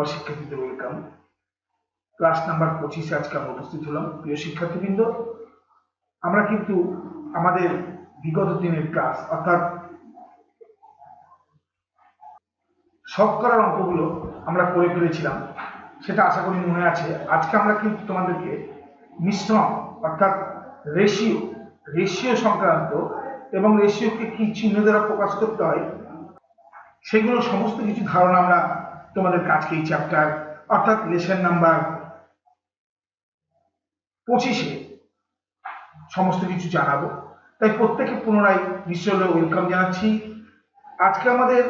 গণিত শিক্ষার্থীদের welcome class number পঁচিশে আজকে আমরা উপস্থিত হলাম। প্রিয় শিক্ষার্থীবৃন্দ, আমরা কিন্তু আমাদের বিগত দিনের ক্লাস অর্থাৎ শতকরার অঙ্কগুলো আমরা করে ফেলেছিলাম। সেটা আশা করি মনে আছে। আজকে আমরা কিন্তু তোমাদেরকে মিশ্রণ, অর্থাৎ রেশিও রেশিও সংক্রান্ত এবং রেশিওকে কি চিহ্ন দ্বারা প্রকাশ করতে হয়, সেগুলো সমস্ত কিছু ধারণা আমরা তোমাদের কাজকে এই চ্যাপ্টার অর্থাৎ লেসন নাম্বার পঁচিশে সমস্ত কিছু জানাব। তাই প্রত্যেকে পুনরায় নিশ্চয় ওয়েলকাম জানাচ্ছি। আজকে আমাদের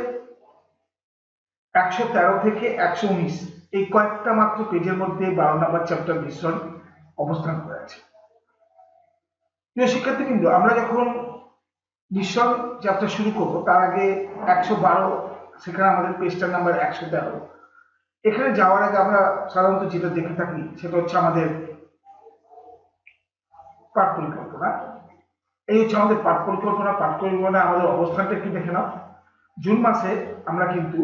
একশো তেরো থেকে একশো উনিশ, এই কয়েকটা মাত্র পেজের মধ্যে বারো নম্বর চ্যাপ্টার মিশ্রণ অবস্থান করে আছে। প্রিয় শিক্ষার্থীবৃন্দ, আমরা যখন মিশ্রণ চ্যাপ্টার শুরু করব, তার আগে একশো বারো সেখানে আমাদের পেজটার নাম্বার একশো তেরো এখানে যাওয়ার আগে আমরা সাধারণত যেটা দেখে থাকি, সেটা হচ্ছে আমাদের পাঠ পরিকল্পনা। এই হচ্ছে আমাদের পাঠ পরিকল্পনা। পাঠ পরিকল্পনা আমাদের অবস্থানটা একটু দেখে নাও। জুন মাসে আমরা কিন্তু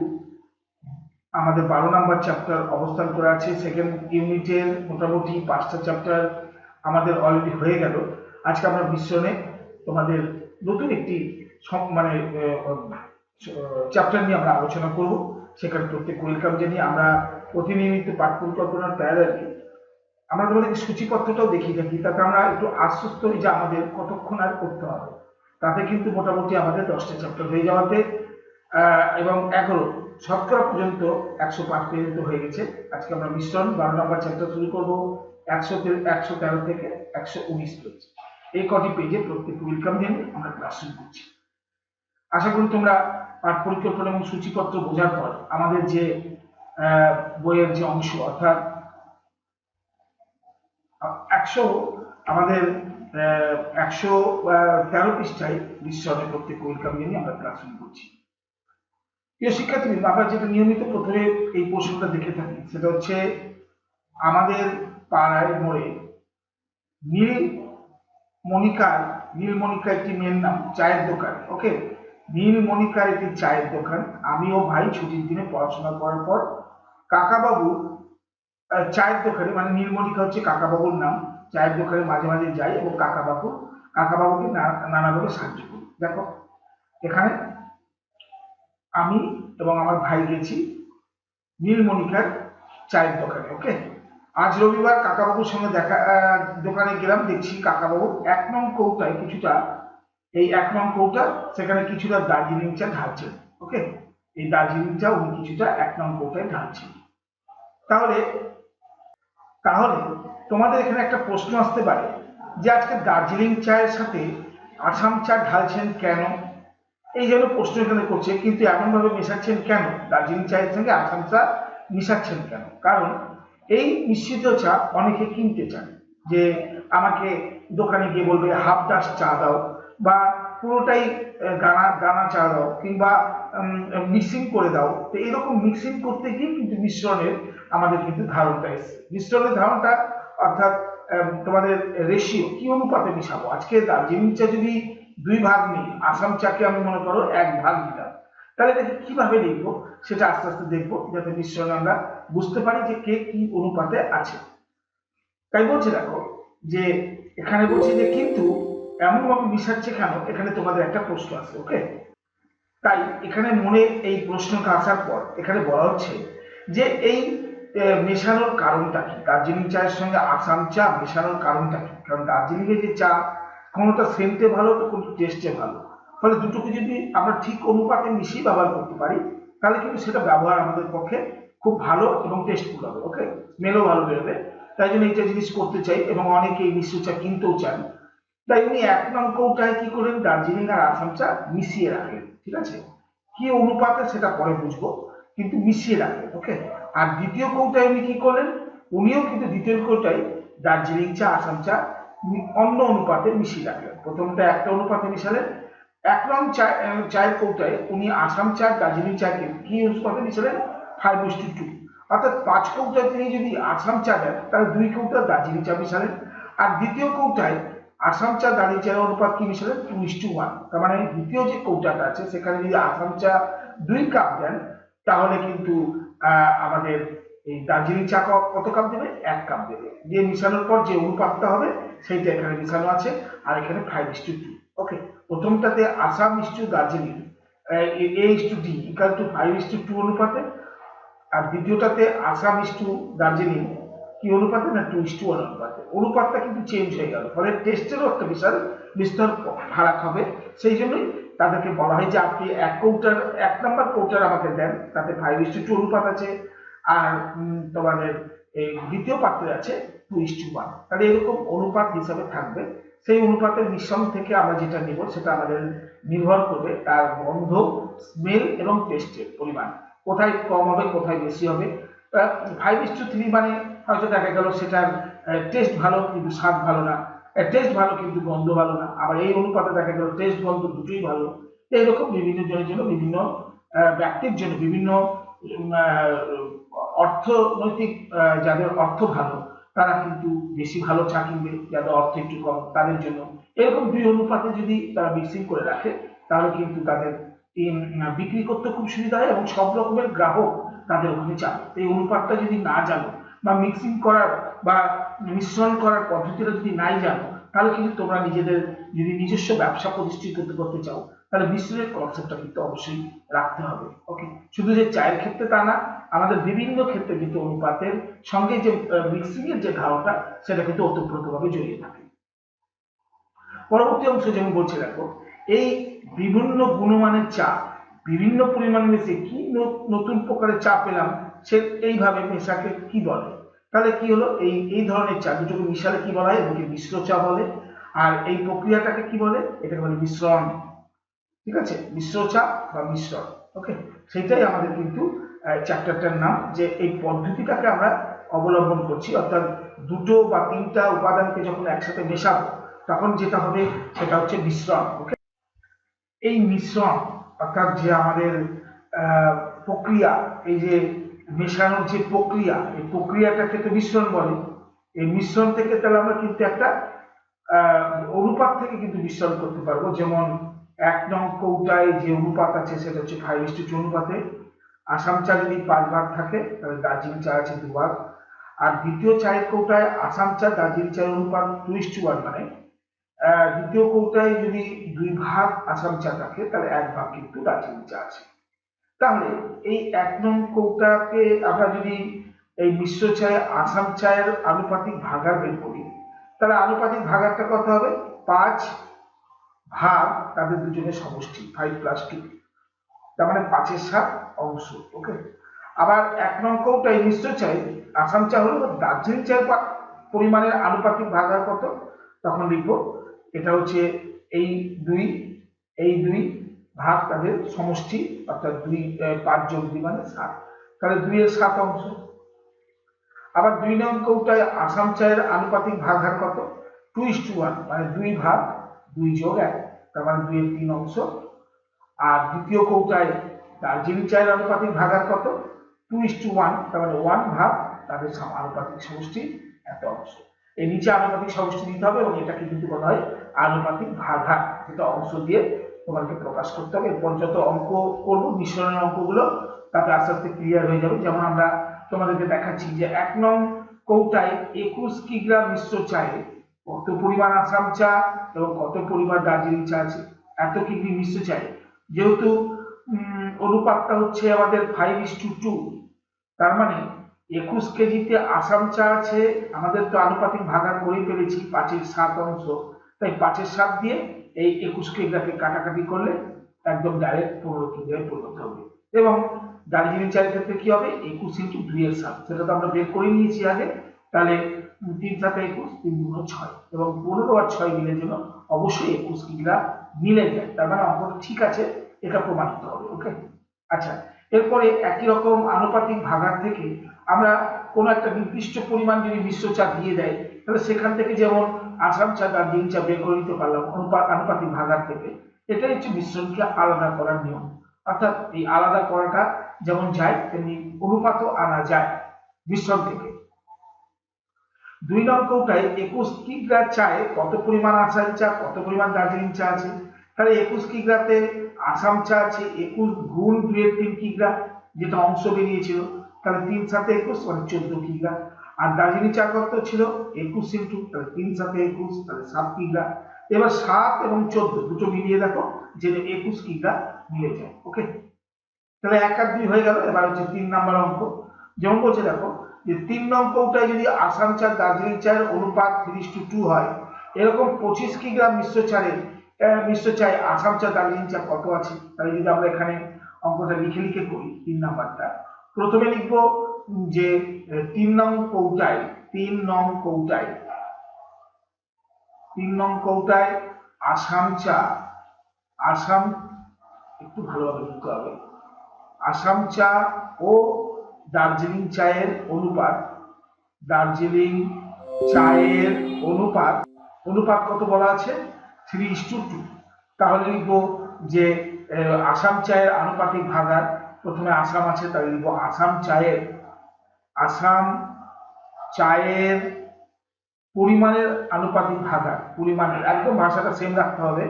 আমাদের বারো নাম্বার চ্যাপ্টার অবস্থান করে আছে। সেকেন্ড ইউনিটের মোটামুটি পাঁচটা চ্যাপ্টার আমাদের অলরেডি হয়ে গেল। আজকে আমরা মিশ্রণে তোমাদের নতুন একটি মানে চ্যাপ্টার নিয়ে আমরা আলোচনা করব। সেখানে প্রত্যেক ওয়েলকাম জানিয়ে আমরা প্রতিনিয়মিত পাঠ পরিকল্পনার প্যারালালি আমরা তোমাদেরকে সূচিপত্রটাও দেখিয়ে থাকি, তাতে আমরা একটু আশ্বস্ত হই যে আমাদের কতক্ষণ আর করতে হবে। তাতে কিন্তু মোটামুটি আমাদের দশটা চ্যাপ্টার হয়ে যাওয়াতে এবং এগারো শতকরা পর্যন্ত একশো পাঁচ পর্যন্ত হয়ে গেছে। আজকে আমরা মিশ্রণ, বারো নম্বর চ্যাপ্টার শুরু করব, একশো একশো তেরো থেকে একশো উনিশ পেজ এই কটি পেজে প্রত্যেক ওয়েলকাম জানিয়ে আমরা ক্লাস শুরু করছি। আশা করি তোমরা পাঠ পরিকল্পনা এবং সূচিপত্র বোঝার পর আমাদের যে বইয়ের যে অংশ, অর্থাৎ একশো, আমাদের একশো তেরো পৃষ্ঠায় বিশ্বনে প্রত্যেক ওয়েলকাম জানিয়ে আমরা ক্লাস শুরু করছি। প্রিয় শিক্ষার্থী আমরা যেটা নিয়মিত প্রথমে এই প্রশ্নটা দেখে থাকি, সেটা হচ্ছে আমাদের পাড়ায় মোড়ে নীল মনিকার নীল মনিকা একটি মেয়ের নাম, চায়ের দোকান ওকে নীল মনিকার একটি চায়ের দোকান। আমি ও ভাই ছুটির দিনে পড়াশোনা করার পর কাকাবাবু চায়ের দোকানে মানে নীলমণিকা হচ্ছে কাকাবাবুর নাম। চায়ের দোকানে মাঝে মাঝে যাই এবং কাকাবাবু, কাকাবাবুকে নানাভাবে সাহায্য করি। দেখো, এখানে আমি এবং আমার ভাই গেছি নীলমণিকার চায়ের দোকানে ওকে আজ রবিবার কাকাবাবুর সঙ্গে দেখা দোকানে গেলাম, দেখছি কাকাবাবু এক নং কৌটায় কিছুটা এই এক নং কৌটা, সেখানে কিছুটা দার্জিলিং চা ঢালছেন ওকে এই দার্জিলিং চা উনি কিছুটা এক নং কৌটায় ঢালছেন। তাহলে তাহলে তোমাদের এখানে একটা প্রশ্ন আসতে পারে, যে আজকে দার্জিলিং চায়ের সাথে আসাম চা ঢালছেন কেন? এই জন্য প্রশ্ন এখানে করছে, কিন্তু এমনভাবে মেশাচ্ছেন কেন? দার্জিলিং চায়ের সঙ্গে আসাম চা মিশাচ্ছেন কেন? কারণ এই মিশ্রিত চা অনেকে কিনতে চান, যে আমাকে দোকানে গিয়ে বলবে, হাফ ডাস চা দাও। বা পুরোটাই গানা গানা চা দাও কিংবা মিক্সিং করে দাও, তো এরকম মিক্সিং করতে গিয়ে কিন্তু মিশ্রণের আমাদের কিন্তু ধারণটা এসছে। মিশ্রণের ধারণটা, অর্থাৎ তোমাদের রেশিও কি অনুপাতে মিশাবো? আজকে দার্জিলিং চা যদি দুই ভাগ নিই, আসাম চাকে আমি মনে করো এক ভাগ নিলাম, তাহলে এটাকে কীভাবে লিখব? সেটা আস্তে আস্তে দেখব, যাতে মিশ্রণে আমরা বুঝতে পারি যে কে কি অনুপাতে আছে। তাই বলছি দেখো, যে এখানে বলছি যে কিন্তু এমন ভাবে মিশাচ্ছে কেন? এখানে তোমাদের একটা প্রশ্ন আছে ওকে তাই এখানে মনে এই প্রশ্নটা আসার পর এখানে বলা হচ্ছে যে এই মেশানোর কারণটা কি? দার্জিলিং চায়ের সঙ্গে আসাম চা মেশানোর কারণটা কি? কারণ দার্জিলিং এর যে চা কোনোটা সেন্টে ভালো তো কোনো টেস্টে ভালো। ফলে দুটোকে যদি আমরা ঠিক অনুপাতে মিশিয়ে ব্যবহার করতে পারি, তাহলে কিন্তু সেটা ব্যবহার আমাদের পক্ষে খুব ভালো এবং টেস্টফুল হবে ওকে স্মেলও ভালো বেরোবে। তাই জন্য এইটা জিনিস করতে চাই এবং অনেকে এই মিশ্র চা কিনতেও চান। তাই উনি এক নং কৌটায় কি করলেন? দার্জিলিং আর আসাম চা মিশিয়ে রাখলেন, ঠিক আছে? কি অনুপাতে সেটা পরে বুঝব, কিন্তু মিশিয়ে রাখলেন ওকে আর দ্বিতীয় কৌটায় উনি কি করলেন? উনিও কিন্তু দ্বিতীয় কৌটায় দার্জিলিং চা আসাম চা অন্য অনুপাতে মিশিয়ে রাখলেন। প্রথমটা একটা অনুপাতে মিশালেন, এক নং চা চায়ের কৌটায় উনি আসাম চা দার্জিলিং চাকে কি অনুপাতে মিশালেন? ফাইভ টু টু অর্থাৎ পাঁচ কৌটায় তিনি যদি আসাম চা দেন, তাহলে দুই কৌটা দার্জিলিং চা মিশালেন। আর দ্বিতীয় কৌটায় আসাম চা দাঁড়িয়ে চায়ের অনুপাত কি মিশালেন টু ইস টু ওয়ান তার মানে দ্বিতীয় যে কৌটাটা আছে, সেখানে যদি আসাম চা দুই কাপ দেন, তাহলে কিন্তু আমাদের এই দার্জিলিং চা কত কাপ দেবে? এক কাপ দেবে। দিয়ে মিশানোর পর যে অনুপাতটা হবে, সেইটা এখানে মিশানো আছে, আর এখানে five is to two okay প্রথমটাতে Assam is to Darjeeling, A is to D equal to five is to two অনুপাতে, আর দ্বিতীয়টাতে আসাম ইস টু দার্জিলিং কি অনুপাতে না টু ইস টু ওয়ান অনুপাতে? অনুপাতটা কিন্তু চেঞ্জ হয়ে গেল। ফলে টেস্টেরও একটা বিশাল বিস্তর ফারাক হবে। সেই জন্যই তাদেরকে বলা হয় যে, আপনি এক কৌটার, এক নম্বর কৌটার আমাকে দেন। তাতে ফাইভ ইস টু টু অনুপাত আছে। আর তোমাদের এই দ্বিতীয় পাত্রে আছে টু ইস টু ওয়ান তাহলে এরকম অনুপাত হিসাবে থাকবে। সেই অনুপাতের মিশ্রণ থেকে আমরা যেটা নিব, সেটা আমাদের নির্ভর করবে তার গন্ধ স্মেল এবং টেস্টের পরিমাণ। কোথায় কম হবে, কোথায় বেশি হবে? ফাইভ ইস টু থ্রি মানে হয়তো দেখা গেল সেটার টেস্ট ভালো কিন্তু স্বাদ ভালো না। টেস্ট ভালো কিন্তু গন্ধ ভালো না। আবার এই অনুপাতে দেখা গেল টেস্ট গন্ধ দুটোই ভালো। এইরকম বিভিন্ন জনের জন্য বিভিন্ন ব্যক্তির জন্য বিভিন্ন অর্থনৈতিক যাদের অর্থ ভালো, তারা কিন্তু বেশি ভালো চা কিনবে, যাদের অর্থ একটু কম, তাদের জন্য। এরকম দুই অনুপাতে যদি তারা মিক্সিং করে রাখে, তাহলে কিন্তু তাদের বিক্রি করতে খুব সুবিধা হয় এবং সব রকমের গ্রাহক তাদের ওখানে যাবে এই অনুপাতটা যদি না জানো বা মিক্সিং করার বা মিশ্রণ করার পদ্ধতিটা যদি নাই জানো, তাহলে কিন্তু তোমরা নিজেদের যদি নিজস্ব ব্যবসা প্রতিষ্ঠিত করতে চাও, তাহলে মিশ্রণের কনসেপ্টটা কিন্তু অবশ্যই রাখতে হবে ওকে শুধু যে চায়ের ক্ষেত্রে তা না, আমাদের বিভিন্ন ক্ষেত্রে কিন্তু অনুপাতের সঙ্গে যে মিক্সিং এর যে ধারণাটা, সেটা কিন্তু ওতপ্রোতভাবে জড়িয়ে থাকে। পরবর্তী অংশ যেমন বলছে, দেখো, এই বিভিন্ন গুণমানের চা, বিভিন্ন পরিমাণ মিশে কি নতুন প্রকারের চা পেলাম, সে এইভাবে মেশাকে কি বলে? তাহলে কি হলো? এই এই ধরনের চা, দুটোকে মিশালে কি বলা হয়? এটাকে মিশ্র চা বলে। আর এই প্রক্রিয়াটাকে কি বলে? এটাকে বলে মিশ্রণ। ঠিক আছে? মিশ্র চা বা মিশ্রণ। ওকে সেটাই আমাদের কিন্তু চ্যাপ্টারটার নাম যে এই পদ্ধতিটাকে আমরা অবলম্বন করছি। অর্থাৎ দুটো বা তিনটা উপাদানকে যখন একসাথে মেশাবো, তখন যেটা হবে সেটা হচ্ছে মিশ্রণ। ওকে এই মিশ্রণ, অর্থাৎ যে আমাদের প্রক্রিয়া, এই যে মেশানোর যে প্রক্রিয়া, এই প্রক্রিয়াটাকে তো মিশ্রণ বলে। এই মিশ্রণ থেকে তাহলে আমরা কিন্তু একটা অনুপাত থেকে কিন্তু মিশ্রণ করতে পারব। যেমন এক নং কৌটায় যে অনুপাত আছে, সেটা হচ্ছে ফাইভ ইস টু অনুপাতে আসাম চা যদি পাঁচ ভাগ থাকে, তাহলে দার্জিলিং চা আছে দু ভাগ। আর দ্বিতীয় চায়ের কৌটায় আসাম চা দার্জিলিং চায়ের অনুপাত টু ইস টু ওয়ান মানে দ্বিতীয় কৌটায় যদি দুই ভাগ আসাম চা থাকে, তাহলে এক ভাগ কিন্তু দার্জিলিং চা আছে। তাহলে এই এক নং কৌটাকে আমরা যদি এই মিশ্র চায়ে আসাম চায়ের আনুপাতিক ভাগার বের করি, তাহলে আনুপাতিক ভাগারটা কত হবে? পাঁচ ভাগ তাদের দুজনের সমষ্টি ফাইভ প্লাস টু তার মানে পাঁচের সাত অংশ ওকে আবার এক নং কৌটায় মিশ্র চাই আসাম চা হলো দার্জিলিং চায়ের পরিমাণের আনুপাতিক ভাগার কত? তখন লিখব, এটা হচ্ছে এই দুই এই দুই ভাগ তাদের সমষ্টি অর্থাৎ দুই পাঁচ যোগ দুই মানে সাত। তাহলে দুইয়ের সাত অংশ। আবার দুই নং কৌটায় আসাম চায়ের আনুপাতিক ভাগ হার কত? টু ইস টু ওয়ান মানে দুই ভাগ দুই যোগ এক, তার মানে দুইয়ের তিন অংশ। আর দ্বিতীয় কৌটায় দার্জিলিং চায়ের আনুপাতিক ভাগ হার কত? টু ইস টু ওয়ান তার মানে ওয়ান ভাগ তাদের আনুপাতিক সমষ্টি এত অংশ। এই নিচে আনুপাতিক সমষ্টি দিতে হবে এবং এটাকে কিন্তু বলা হয় আনুপাতিক ভাগার যেটা অংশ দিয়ে তোমাকে প্রকাশ করতে হবে। এরপর যত অঙ্ক করব, মিশ্রণের অঙ্কগুলো তাতে আস্তে আস্তে ক্লিয়ার হয়ে যাবে। যেমন আমরা তোমাদেরকে দেখাচ্ছি যে এক নং কৌটায় একুশ কিগ্রা মিশ্র চায়ে কত পরিমাণ আসাম চা এবং কত পরিমাণ দার্জিলিং চা আছে? এত কিগ্রি মিশ্র চায়ে যেহেতু অনুপাতটা হচ্ছে আমাদের ফাইভ ইস টু টু তার মানে একুশ কেজিতে আসাম চা আছে, আমাদের তো আনুপাতিক ভাগার করেই ফেলেছি, পাঁচের সাত অংশ। তাই পাঁচের সাত দিয়ে এই একুশ কেজিটাকে কাটাকাটি করলে একদম ডাইরেক্ট পনেরো কেজিতে পরিণত হবে। এবং দার্জিলিং চায়ের ক্ষেত্রে কি হবে? একুশ ইন্টু দুই এর সাত। সেটা তো আমরা বের করে নিয়েছি আগে। তাহলে তিন সাথে একুশ, তিন দুটো ছয়। এবং পনেরো আর ছয় মিলে যেন অবশ্যই একুশ কিগ্রা মিলে যায়। তার মানে অঙ্কটা ঠিক আছে, এটা প্রমাণিত হবে ওকে আচ্ছা এরপরে একই রকম আনুপাতিক ভাগার থেকে আমরা কোনো একটা নির্দিষ্ট পরিমাণ যদি মিশ্র চা দিয়ে দেয় তাহলে সেখান থেকে যেমন আসাম চা দার্জিলিং চা বের করে নিতে পারলাম অনুপাত আনুপাতিক ভাগার থেকে, এটাই হচ্ছে মিশ্রণকে আলাদা করার নিয়ম। অর্থাৎ এই আলাদা করাটা যেমন যায়, তেমনি অনুপাতও আনা যায় মিশ্রণ থেকে। দুই নং কৌটায় একুশ কিগ্রা চায়ে কত পরিমাণ আসাম চা, কত পরিমাণ দার্জিলিং চা আছে? তাহলে একুশ কিগ্রাতে আসাম চা আছে একুশ গুণ দুয়ের তিন কিগ্রা, যেটা অংশ বেরিয়েছিল। তাহলে তিন সাথে একুশ মানে চোদ্দ কিগ্রা। আর দার্জিলিং চা কত ছিল, একুশ ইন্টু, তাহলে তিন সাথে একুশ, তাহলে সাত কিগ্রা। এবার সাত এবং চোদ্দ, দুটো মিলিয়ে দেখো, যে একুশ কিগ্রা মিলে যায় ওকে তাহলে এক আর দুই হয়ে গেল, এবার হচ্ছে তিন নাম্বার অঙ্ক। যেমন বলছে দেখো, যে তিন নং কৌটায় যদি আসাম চা দার্জিলিং চায়ের অনুপাত থ্রি টু টু হয়, এরকম পঁচিশ কিগ্রা মিশ্র চারে মিশ্র চায় আসাম চা দার্জিলিং চা কত আছে? তাহলে যদি আমরা এখানে অঙ্কটা লিখে লিখে করি, তিন নাম্বারটা, প্রথমে লিখব যে তিন নং কৌটায় তিন নং কৌটায় তিন নং কৌটায় আসাম চা। আসাম, একটু ভালোভাবে লিখতে হবে। আসাম চা ও দার্জিলিং চায়ের অনুপাত। দার্জিলিং চায়ের অনুপাত অনুপাত কত বলা আছে? থ্রি ইস টু টু তাহলে লিখব যে আসাম চায়ের আনুপাতিক ভাগার, প্রথমে আসাম আছে, তাহলে লিখব আসাম চায়ের আসাম চায়ের পরিমাণের আনুপাতিক ভাগার পরিমাণের, একদম ভাষাটা সেম রাখতে হবে,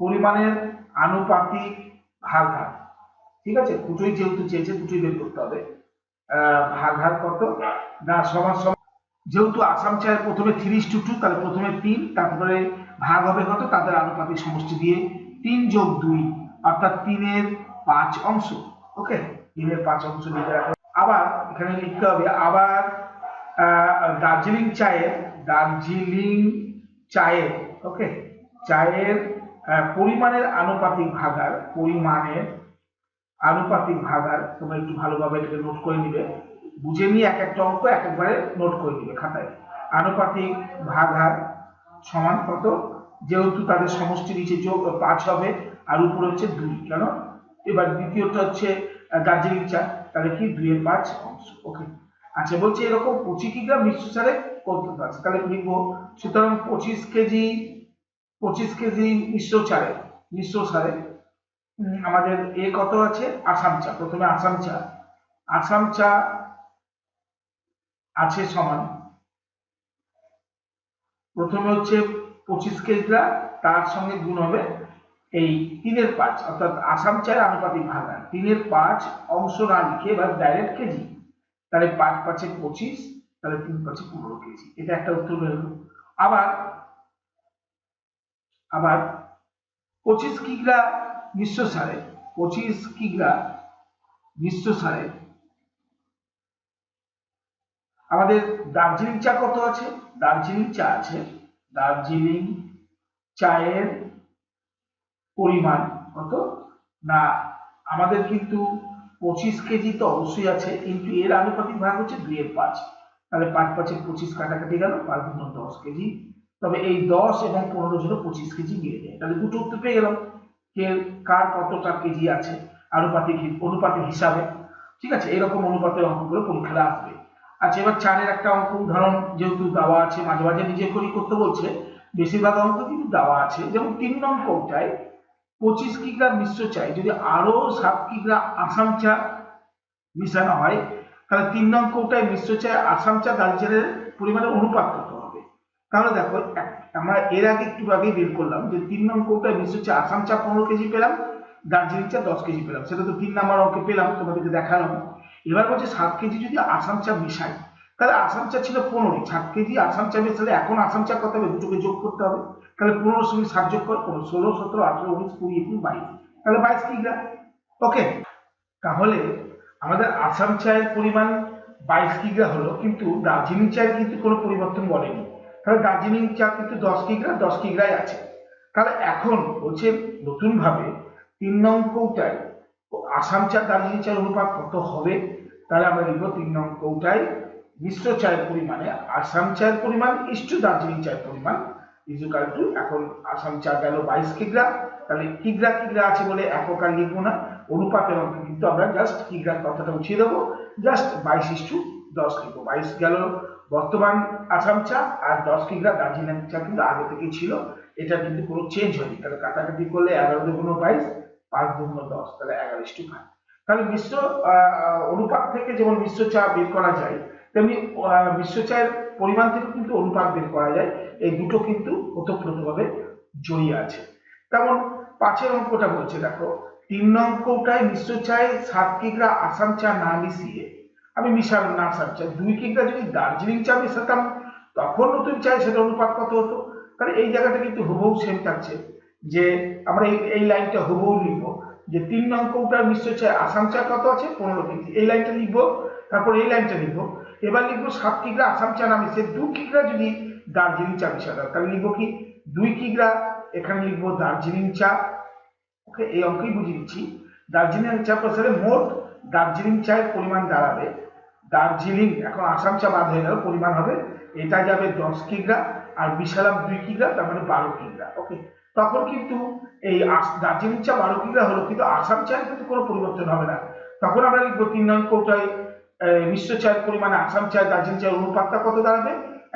পরিমাণের আনুপাতিক ভাগার ঠিক আছে? দুটোই যেহেতু চেয়েছে, দুটোই বের করতে হবে। ভাগার কত? না, সমান যেহেতু আসাম চায়ের প্রথমে থ্রি টু টু তাহলে প্রথমে তিন, তারপরে ভাগ হবে কত? তাদের আনুপাতিক সমষ্টি দিয়ে তিন যোগ দুই, অর্থাৎ তিনের পাঁচ অংশ। ওকে তিনের পাঁচ অংশ রাখো আবার এখানে লিখতে হবে, আবার দার্জিলিং চায়ের দার্জিলিং চায়ের ওকে চায়ের পরিমাণের আনুপাতিক ভাগার, পরিমাণের আনুপাতিক ভাগার, তোমরা একটু ভালোভাবে এটাকে নোট করে নিবে। বুঝে নিয়ে এক একটা অঙ্ক এক একবারে নোট করে নিবে খাতায়। আনুপাতিক ভাগার সমান কত? যেহেতু তাদের সমষ্টি নিচে যোগ, পাঁচ হবে, আর উপরে হচ্ছে দুই, কেন? এবার দ্বিতীয়টা হচ্ছে দার্জিলিং চা। তাহলে কি দুইয়ের পাঁচ? অংশ ওকে আচ্ছা বলছে এরকম পঁচিশ কিগ্রা মিশ্র সারে করতে পারছে তাহলে লিখব, সুতরাং পঁচিশ কেজি পঁচিশ কেজি মিশ্র চারে মিশ্র সারে। আমাদের এ কত আছে? আসাম চা, প্রথমে আসাম চা। আসাম চা আছে সমান। প্রথমে হচ্ছে পঁচিশ কেজিটা, তার সঙ্গে গুণ হবে এই তিনের পাঁচ, অর্থাৎ আসাম চায়ের আনুপাতিক ভাগা তিনের পাঁচ অংশ না লিখে এবার ডাইরেক্ট কেজি। তাহলে পাঁচ পাঁচে পঁচিশ, তাহলে তিন পাঁচে পনেরো কেজি। এটা একটা উত্তর বেরোলো আবার আবার পঁচিশ কিগ্রা মিশ্র সারে, পঁচিশ কিগ্রা মিশ্র সারে। আমাদের দার্জিলিং চা কত আছে? দার্জিলিং চা আছে, দার্জিলিং চায়ের পরিমাণ, কত? না, আমাদের কিন্তু পঁচিশ কেজি তো অবশ্যই আছে, কিন্তু এর আনুপাতিক ভাগ হচ্ছে দুই এর পাঁচ। তাহলে পাঁচ পাঁচের পঁচিশ কাটাকাটি গেল, পাঁচ দুগুণ দশ কেজি। তবে এই দশ এবং পনেরো জন্য পঁচিশ কেজি মিলে যায় তাহলে দুটো উত্তর পেয়ে গেলাম। কে, কার কতটা কেজি আছে, আনুপাতিক, অনুপাতিক হিসাবে। ঠিক আছে, এরকম অনুপাতের অঙ্কগুলো পরীক্ষায় আসবে। আচ্ছা এবার চারের একটা অঙ্ক উদাহরণ যেহেতু দেওয়া আছে, মাঝে মাঝে নিজে করি করতে বলছে, বেশিরভাগ অঙ্ক কিন্তু দেওয়া আছে। যেমন তিন নং কৌটায় পঁচিশ কিগ্রা মিশ্র চাই? যদি আরও সাত কিগ্রা আসাম চা মিশানো হয়, তাহলে তিন নং কৌটায় মিশ্র চায় আসাম চা দার্জিলিংয়ের পরিমাণের অনুপাত কত হবে? তাহলে দেখো আমরা এর আগে একটু আগেই বের করলাম যে তিন নং কৌটায় মিশ্র চা আসাম চা পনেরো কেজি পেলাম, দার্জিলিং চা দশ কেজি পেলাম। সেটা তো তিন নাম্বার অঙ্কে পেলাম, তোমাদেরকে দেখালাম। এবার বলছে সাত কেজি যদি আসাম চা মিশাই তাহলে আসাম চা ছিল পনেরো, সাত কেজি আসাম চা মিশালে এখন আসাম চা কত হবে? দুটোকে যোগ করতে হবে। তাহলে পনেরোর সঙ্গে সাত যোগ কর, পনেরো, ষোলো, সতেরো, আঠেরো, উনিশ, কুড়ি, একুশ, বাইশ। তাহলে বাইশ কিগ্রা ওকে। তাহলে আমাদের আসাম চায়ের পরিমাণ বাইশ কিগ্রা হলো, কিন্তু দার্জিলিং চায়ের কিন্তু কোনো পরিবর্তন বলেনি। তাহলে দার্জিলিং চা কিন্তু দশ কিগ্রা দশ কিগ্রাই আছে। তাহলে এখন বলছে নতুনভাবে তিন নং কৌটায় আসাম চা, দার্জিলিং চায়ের অনুপাত কত হবে? তাহলে আমরা লিখব তিন নং কৌটায় মিশ্র চায়ের পরিমাণে, আসাম চায়ের পরিমাণ ইস্টু দার্জিলিং চায়ের পরিমাণ। ইজুকাল টু এখন আসাম চা গেল বাইশ কিগ্রা। তাহলে কিগ্রা কিগ্রা আছে বলে আর লিখব না। অনুপাতের অঙ্কে কিন্তু আমরা জাস্ট কিগ্রার কথাটা উঠিয়ে দেবো। জাস্ট বাইশ ইস্টু দশ লিখব। বাইশ গেল বর্তমান আসাম চা আর দশ কিগ্রা দার্জিলিং চা কিন্তু আগে থেকেই ছিল। এটা কিন্তু কোনো চেঞ্জ হয়নি। তাহলে কাটাকাটি করলে এগারো দুগুণ বাইশ, পাঁচ দুগুণ দশ, তাহলে এগারো ইস্টু ফাইভ তাহলে মিশ্র অনুপাত থেকে যেমন মিশ্র চা বের করা যায় তেমনি মিশ্র চায়ের পরিমাণ থেকে কিন্তু অনুপাত বের করা যায়। এই দুটো কিন্তু ওতপ্রোতভাবে জড়িয়ে আছে। তেমন পাঁচের অঙ্কটা বলছে, দেখো, তিন নং কৌটায় মিশ্র চায় সাত কিগ্রা আসাম চা না মিশিয়ে আমি মিশালাম না আসাম চা, দুই কিগ্রা যদি দার্জিলিং চা মেশাতাম, তখন নতুন চায় সেটা অনুপাত কত হতো? তাহলে এই জায়গাটা কিন্তু হুবহু সেম থাকছে, যে আমরা এই এই লাইনটা হুবহু লিখব, যে তিন কৌটার মিশ্র চায় আসাম চা কত আছে? পনেরো কেজি। এই লাইনটা লিখব, তারপর এই লাইনটা লিখব। এবার লিখব সাত কিগ্রা আসাম চা না মিশিয়ে দু কিগ্রা যদি দার্জিলিং চা মিশাতাম তাহলে লিখব কি? দুই কিগ্রা, এখানে লিখব দার্জিলিং চা। ওকে, এই অঙ্কই বুঝিয়ে দিচ্ছি। দার্জিলিং চা প্রসারে মোট দার্জিলিং চায়ের পরিমাণ দাঁড়াবে। দার্জিলিং, এখন আসাম চা বাদ হয়ে গেল, পরিমাণ হবে। এটা যাবে দশ কিগ্রা আর বিশালাম দুই কিগ্রা, তার মানে বারো কিগ্রা। ওকে, তখন কিন্তু এই দার্জিলিং চা বারো কিগ্রা হলো, কিন্তু আসাম চায়ের কিন্তু কোনো পরিবর্তন হবে না। তখন আমরা লিখব তিন নং কৌটায় মিশ্র চায়ের পরিমাণে আসাম চায় দার্জিলিং চায়ের অনুপাতটা কত দাঁড়াবে?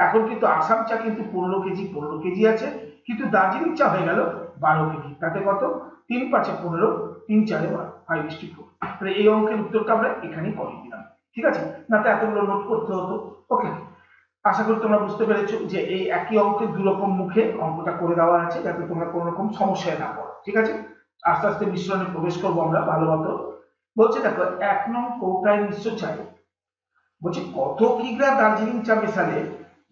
এখন কিন্তু আসাম চা কিন্তু পনেরো কেজি পনেরো কেজি আছে। কিন্তু দার্জিলিং চা হয়ে গেল বারো কেজি। তাতে কত? তিন পাঁচে পনেরো, তিন চারে ফাইভ ইস্টি ফোর তাহলে এই অঙ্কের উত্তরটা আমরা এখানেই করে দিলাম। ঠিক আছে? না তো এতগুলো নোট করতে হতো। ওকে। আশা করি তোমরা বুঝতে পেরেছ যে এই একই অঙ্কের দু রকম মুখে অঙ্কটা করে দেওয়া আছে, যাতে তোমরা কোনো রকম সমস্যায় না পড়ো। ঠিক আছে? আস্তে আস্তে মিশ্রণে প্রবেশ করব আমরা ভালো মতো। বলছে, দেখো, এক নং কৌটায় মিশ্র চাই। বলছে, কত কিগ্রা দার্জিলিং চা মেশালে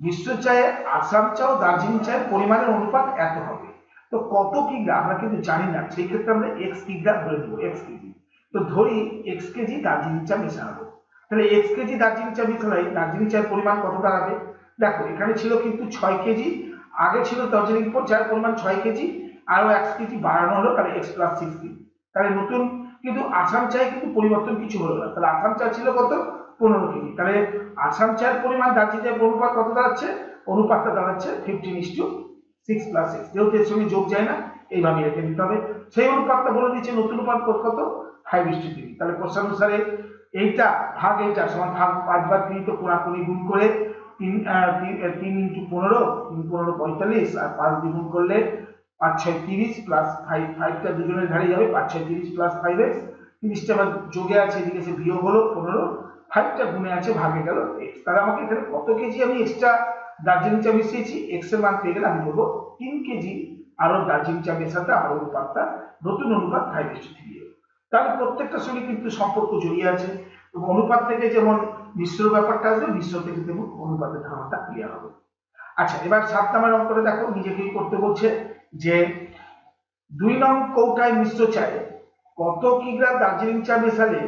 মিশ্র চায়ে আসাম চা ও দার্জিলিং চায়ের পরিমাণের অনুপাত এত হবে? তো কত কিগ্রা? আমরা কিন্তু জানি না। সেই ক্ষেত্রে আমরা এক্স কিগ্রা ধরে দেবো এক্স কেজি। তো ধরি এক্স কেজি দার্জিলিং চা মেশানো। তাহলে এক্স কেজি দার্জিলিং চা মেশালে দার্জিলিং চায়ের পরিমাণ কত দাঁড়াবে? দেখো, এখানে ছিল কিন্তু ছয় কেজি, আগে ছিল দার্জিলিং চায়ের পরিমাণ ছয় কেজি আরও এক কেজি বাড়ানো হলো, তাহলে এক্স প্লাস সিক্স কেজি তাহলে নতুন কিন্তু আসাম চায় কিন্তু পরিবর্তন কিছু হলো না। তাহলে আসাম চা ছিল কত? পনেরো কেজি। তাহলে আসাম চায়ের পরিমাণ দার্জিলিং চায়ের অনুপাত কত দাঁড়াচ্ছে? অনুপাতটা দাঁড়াচ্ছে fifteen is to six plus six যেহেতু এর সঙ্গে যোগ যায় না এইভাবে রেখে দিতে হবে। সেই অনুপাতটা বলে দিচ্ছে নতুন অনুপাত কত? ফাইভ ইস টু থ্রি তাহলে প্রশ্নানুসারে এইটা ভাগ এইটা সমান ভাগ পাঁচবার তো কোনাকুনি গুণ করে তিন তিন- ইন্টু পনেরো, তিন পনেরো পঁয়তাল্লিশ, আর পাঁচ দ্বিগুণ করলে পাঁচ ছয় তিরিশ প্লাস ফাইভ ফাইভটা দুজনের ধারে যাবে, পাঁচ ছয় তিরিশ প্লাস ফাইভ এক্স তিরিশটা আবার যোগে আছে, এদিকে সে বিয়োগ হলো, পনেরো ফাইভটা গুণে আছে, ভাগে গেল এক্স তাহলে আমাকে এখানে কত কেজি আমি এক্সট্রা দার্জিলিং চা মিশিয়েছি? এক্সের মান পেয়ে গেলে আমি বলব তিন কেজি আরও দার্জিলিং চা মেশাতে আরও অনুপাতটা নতুন অনুপাত ফাইভ ইস্টু থ্রি তাহলে প্রত্যেকটার সঙ্গে কিন্তু সম্পর্ক জড়িয়ে আছে। এবং অনুপাত থেকে যেমন মিশ্র ব্যাপারটা আসবে, মিশ্র থেকে তেমন অনুপাতের ধারণাটা ক্লিয়ার হবে। আচ্ছা এবার সাত নাম্বার অঙ্কটা দেখো নিজেকেই করতে বলছে। যে দুই নং কৌটায় মিশ্র চায়। কত কিগ্রা দার্জিলিং চা মেশালে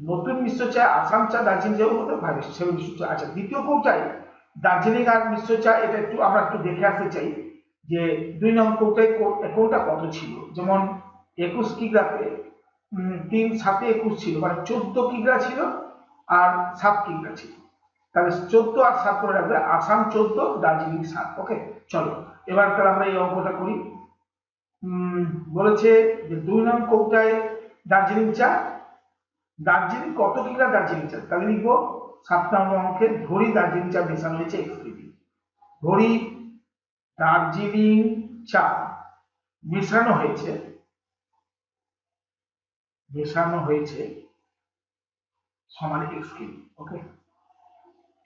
নতুন মিশ্র চা আসাম চা, দার্জিলিং চা মধ্যে ভাবে সেভেন মিশ্র চা। আচ্ছা দ্বিতীয় কৌটায় দার্জিলিং আর মিশ্র চা, এটা একটু আমরা একটু দেখে আসতে চাই যে দুই নং কৌটায় কো- কোনটা কত ছিল? যেমন একুশ কিগ্রাতে তিন সাতে একুশ ছিল মানে চোদ্দ কিগ্রা ছিল আর সাত কিগ্রা ছিল। তাহলে চোদ্দ আর সাত করে রাখবে, আসাম চোদ্দ, দার্জিলিং সাত। ওকে চলো। এবার তাহলে আমরা এই অঙ্কটা করি। বলেছে যে দুই নং কৌটায় দার্জিলিং চা। দার্জিলিং কত কিগ্রা দার্জিলিং চা? তাহলে লিখব, সাত নম্বর অঙ্কে ধরি দার্জিলিং চা মেশানো হয়েছে এক্স কেজি ধরি দার্জিলিং চা মেশানো হয়েছে মেশানো হয়েছে সমান এক্স কেজি ওকে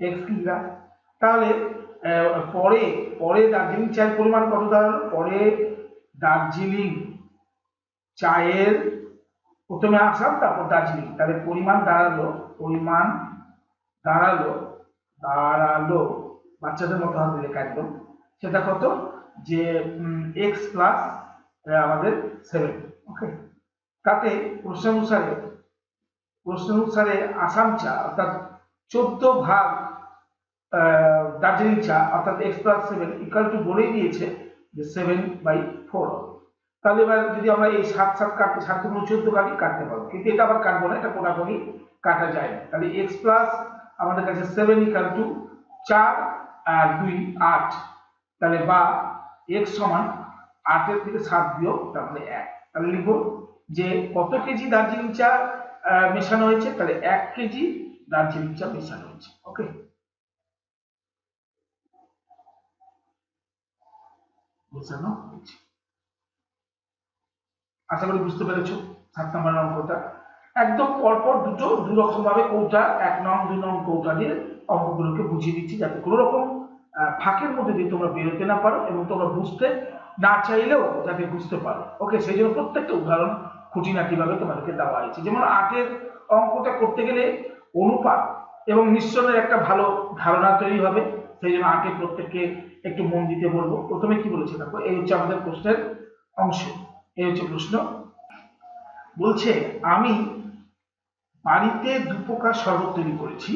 এক্স কিগ্রা তাহলে পরে পরে দার্জিলিং চায়ের পরিমাণ কত দাঁড়াল? পরে দার্জিলিং চায়ের প্রথমে আসাম তারপর দার্জিলিং। তাহলে পরিমাণ দাঁড়াল পরিমাণ দাঁড়াল দাঁড়াল। বাচ্চাদের মতো হবে লেখা একদম সেটা কত? যে এক্স প্লাস আমাদের সেভেন ওকে তাতে প্রশ্ন অনুসারে প্রশ্ন অনুসারে আসাম চা, অর্থাৎ চোদ্দ ভাগ দার্জিলিং চা, অর্থাৎ x plus seven equal to বলেই দিয়েছে যে সেভেন বাই ফোর তাহলে এবার যদি আমরা এই সাত সাত কাটতে, সাত দুগুণ চোদ্দ কাটি, কাটতে পারব। কিন্তু এটা আবার কাটবো না, এটা কোনাকুনি কাটা যায় না। তাহলে এক্স প্লাস আমাদের কাছে সেভেন ইকাল টু চার আর দুই আট। তাহলে বা এক্স সমান আটের থেকে সাত বিয়োগ তাহলে এক। তাহলে লিখব যে কত কেজি দার্জিলিং চা মেশানো হয়েছে? তাহলে এক কেজি দার্জিলিং চা মেশানো হয়েছে। ওকে মেশানো হয়েছে। আশা করি বুঝতে পেরেছ, সাত নম্বর অঙ্কটা। একদম পরপর দুটো দু রকম ভাবে কৌটা, এক নং, দুই নং কৌটা দিয়ে অঙ্কগুলোকে বুঝিয়ে দিচ্ছি যাতে কোনো রকম ফাঁকের মধ্যে দিয়ে তোমরা বেরোতে না পারো এবং তোমরা বুঝতে না চাইলেও যাতে বুঝতে পারো। ওকে, সেই জন্য প্রত্যেকটা উদাহরণ খুঁটিনাটি ভাবে তোমাদেরকে দেওয়া হয়েছে। যেমন আটের অঙ্কটা করতে গেলে অনুপাত এবং মিশ্রণের একটা ভালো ধারণা তৈরি হবে। সেই জন্য আটে প্রত্যেককে একটু মন দিতে বলব। প্রথমে কি বলেছে দেখো, এই হচ্ছে আমাদের প্রশ্নের অংশ। এই হচ্ছে প্রশ্ন। বলছে, আমি বাড়িতে দু প্রকার শরবত তৈরি করেছি।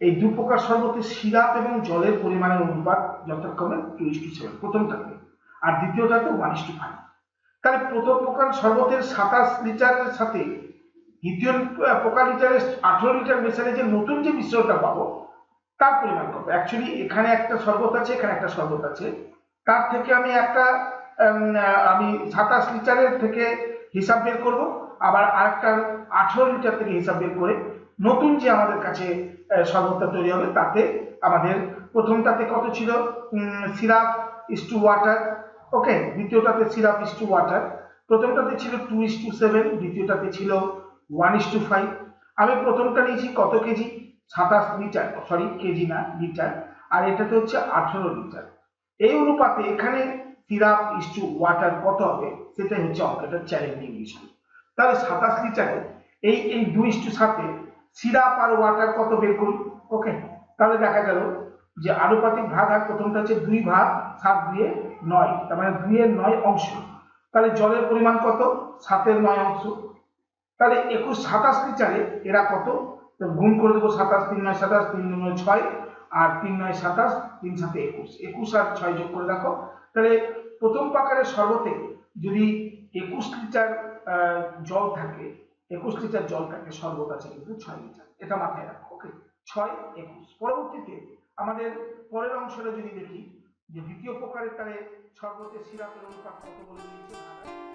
এই দু প্রকার শরবতের সিরাপ এবং জলের পরিমাণের অনুপাত যথাক্রমে টু ইস টু সেভেন প্রথমটাতে আর দ্বিতীয়টাতে ওয়ান ইস টু ফাইভ তাহলে প্রথম প্রকার শরবতের সাতাশ লিটারের সাথে দ্বিতীয় প্রকার লিটারের আঠেরো লিটার মেশালে যে নতুন যে মিশ্রণটা পাবো তার পরিমাণ কত অ্যাকচুয়ালি এখানে একটা শরবত আছে, এখানে একটা শরবত আছে। তার থেকে আমি একটা আমি সাতাশ লিটারের থেকে হিসাব বের করব। আবার আরেকটা আঠেরো লিটার থেকে হিসাব বের করে নতুন যে আমাদের কাছে শরবতটা তৈরি হবে, তাতে আমাদের প্রথমটাতে কত ছিল? Syrup is to water okay দ্বিতীয়টাতে syrup is to water প্রথমটাতে ছিল টু ইস টু সেভেন দ্বিতীয়টাতে ছিল ওয়ান ইস টু ফাইভ আমি প্রথমটা নিয়েছি কত কেজি? সাতাশ লিটার সরি কেজি না, লিটার। আর এটাতে হচ্ছে আঠেরো লিটার। এই অনুপাতে এখানে সিরাপ ইস টু ওয়াটার কত হবে? সেটাই হচ্ছে অঙ্কটা চ্যালেঞ্জিং বিষয় তাহলে সাতাশ লিটারে এই এই দুই ইস টু সাথে সিরাপ আর ওয়াটার কত বের করি ওকে তাহলে দেখা গেল যে আনুপাতিক ভাগ আর প্রথমটা হচ্ছে দুই ভাগ, সাত দিয়ে নয়, তার মানে দুইয়ের নয় অংশ। তাহলে জলের পরিমাণ কত? সাতের নয় অংশ। তাহলে একুশ সাতাশ লিটারে এরা কত? গুণ করে দেবো সাতাশ, তিন নয় সাতাশ, তিন নয় ছয়, আর তিন নয় সাতাশ, তিন সাথে একুশ। একুশ আর ছয় যোগ করে রাখো তাহলে প্রথম পাকারের শরবতে যদি একুশ লিটার জল থাকে, একুশ লিটার জল থাকে শরবত আছে কিন্তু ছয় লিটার। এটা মাথায় রাখো ওকে ছয়, একুশ। পরবর্তীতে আমাদের পরের অংশটা যদি দেখি, যে দ্বিতীয় প্রকারের তাহলে সর্বতে সিরাপের অনুপাত কত বলে দিয়েছে?